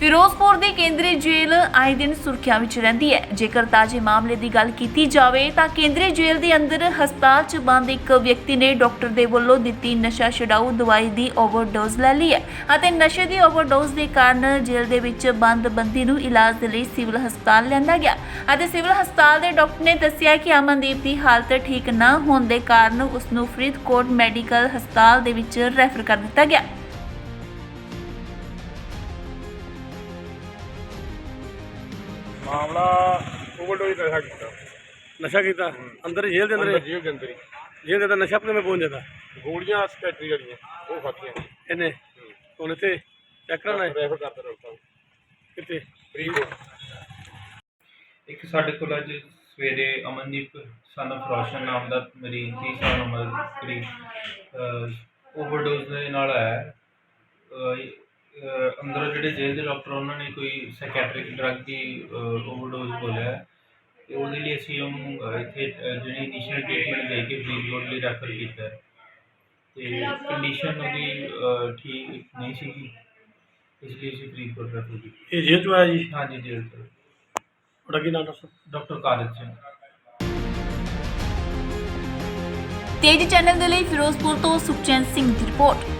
ਫਿਰੋਜ਼ਪੁਰ ਦੀ ਕੇਂਦਰੀ ਜੇਲ੍ਹ ਆਏ ਦਿਨ ਸੁਰਖੀਆਂ ਵਿੱਚ ਰਹਿੰਦੀ ਹੈ। ਜੇਕਰ ਤਾਜ਼ੇ ਮਾਮਲੇ ਦੀ ਗੱਲ ਕੀਤੀ ਜਾਵੇ ਤਾਂ ਕੇਂਦਰੀ ਜੇਲ੍ਹ ਦੇ ਅੰਦਰ ਹਸਪਤਾਲ 'ਚ ਬੰਦ ਇੱਕ ਵਿਅਕਤੀ ਨੇ ਡਾਕਟਰ ਦੇ ਵੱਲੋਂ ਦਿੱਤੀ ਨਸ਼ਾ ਛਡਾਊ ਦਵਾਈ ਦੀ ਓਵਰਡੋਜ਼ ਲੈ ਲਈ ਹੈ ਅਤੇ ਨਸ਼ੇ ਦੀ ਓਵਰਡੋਜ਼ ਦੇ ਕਾਰਨ ਜੇਲ੍ਹ ਦੇ ਵਿੱਚ ਬੰਦ ਬੰਦੀ ਨੂੰ ਇਲਾਜ ਦੇ ਲਈ ਸਿਵਲ ਹਸਪਤਾਲ ਲਿਆਂਦਾ ਗਿਆ ਅਤੇ ਸਿਵਲ ਹਸਪਤਾਲ ਦੇ ਡਾਕਟਰ ਨੇ ਦੱਸਿਆ ਕਿ ਅਮਨਦੀਪ ਦੀ ਹਾਲਤ ਠੀਕ ਨਾ ਹੋਣ ਦੇ ਕਾਰਨ ਉਸ ਨੂੰ ਫਰੀਦਕੋਟ ਮੈਡੀਕਲ ਹਸਪਤਾਲ ਦੇ ਵਿੱਚ ਰੈਫਰ ਕਰ ਦਿੱਤਾ ਗਿਆ। ਮਾਮਲਾ ਓਵਰਡੋਜ਼ ਨਸ਼ਾ ਕੀਤਾ। ਨਸ਼ਾ ਕੀਤਾ? ਅੰਦਰ ਜੇਲ੍ਹ ਦੇ ਅੰਦਰ ਅੰਦਰ ਜੇਲ੍ਹ ਦੇ ਅੰਦਰ ਹੀ। ਜੇਲ੍ਹ ਦੇ ਅੰਦਰ ਨਸ਼ਾ ਕਿਵੇਂ ਪਹੁੰਚ ਜਾਂਦਾ? ਗੋਲੀਆਂ ਸਕੈਟਰੀ ਵਾਲੀਆਂ ਉਹ ਖਾਧੀਆਂ। ਇਹਨੇ? ਹੁਣ ਇੱਥੇ ਚੈੱਕ ਕਰਾਉਣਾ ਹੈ? ਰੈਫਰ ਕਰਤਾ ਡਾਕਟਰ ਸਾਹਿਬ ਕਿੱਥੇ? ਫ੍ਰੀ ਇੱਕ ਸਾਡੇ ਕੋਲ ਅੱਜ ਸਵੇਰੇ ਅਮਨਦੀਪ ਸਨ of ਰੋਸ਼ਨ ਨਾਮ ਦਾ ਮਰੀਜ਼ 30 ਸਾਲ ਉਮਰ ਕਰੀਬ ਓਵਰਡੋਜ਼ ਦੇ ਨਾਲ ਆਇਆ ਹੈ। ਅਹ, ਅੰਦਰ ਜਿਹੜੇ ਜੇਲ੍ਹ ਦੇ ਡਾਕਟਰ ਉਹਨਾਂ ਨੇ ਕੋਈ ਸਾਈਕੈਟ੍ਰਿਕ ਡਰੱਗ ਦੀ ਓਵਰਡੋਜ਼ ਬੋਲਿਆ ਹੈ। ਤੇ ਉਹਦੇ ਲਈ ਅਸੀਂ ਉਹਨੂੰ ਇੱਥੇ ਜਿਹੜੀ ਇਨੀਸ਼ੀਅਲ ਟ੍ਰੀਟਮੈਂਟ ਦੇ ਕੇ ਫਰੀਦਕੋਟ ਲਈ ਰੈਫਰ ਕੀਤਾ ਹੈ। ਤੇ ਕੰਡੀਸ਼ਨ ਉਹਦੀ ਅਹ, ਠੀਕ ਨਹੀਂ ਸੀਗੀ। ਇਸ ਲਈ ਅਸੀਂ ਫਰੀਦਕੋਟ ਰੈਫਰ ਕੀਤਾ ਇਹ ਜੇਲ੍ਹ ਤੋਂ ਆਇਆ ਜੀ? ਹਾਂਜੀ ਜੇਲ੍ਹ ਤੋਂ ਤੁਹਾਡਾ ਕੀ ਨਾਮ ਦੱਸੋ? ਡਾਕਟਰ ਕਾਰਜ ਸਿੰਘ। ਤੇਜ ਚੈਨਲ ਦੇ ਲਈ ਫਿਰੋਜ਼ਪੁਰ ਤੋਂ ਸੁਖਚੈਨ ਸਿੰਘ ਦੀ ਰਿਪੋਰਟ।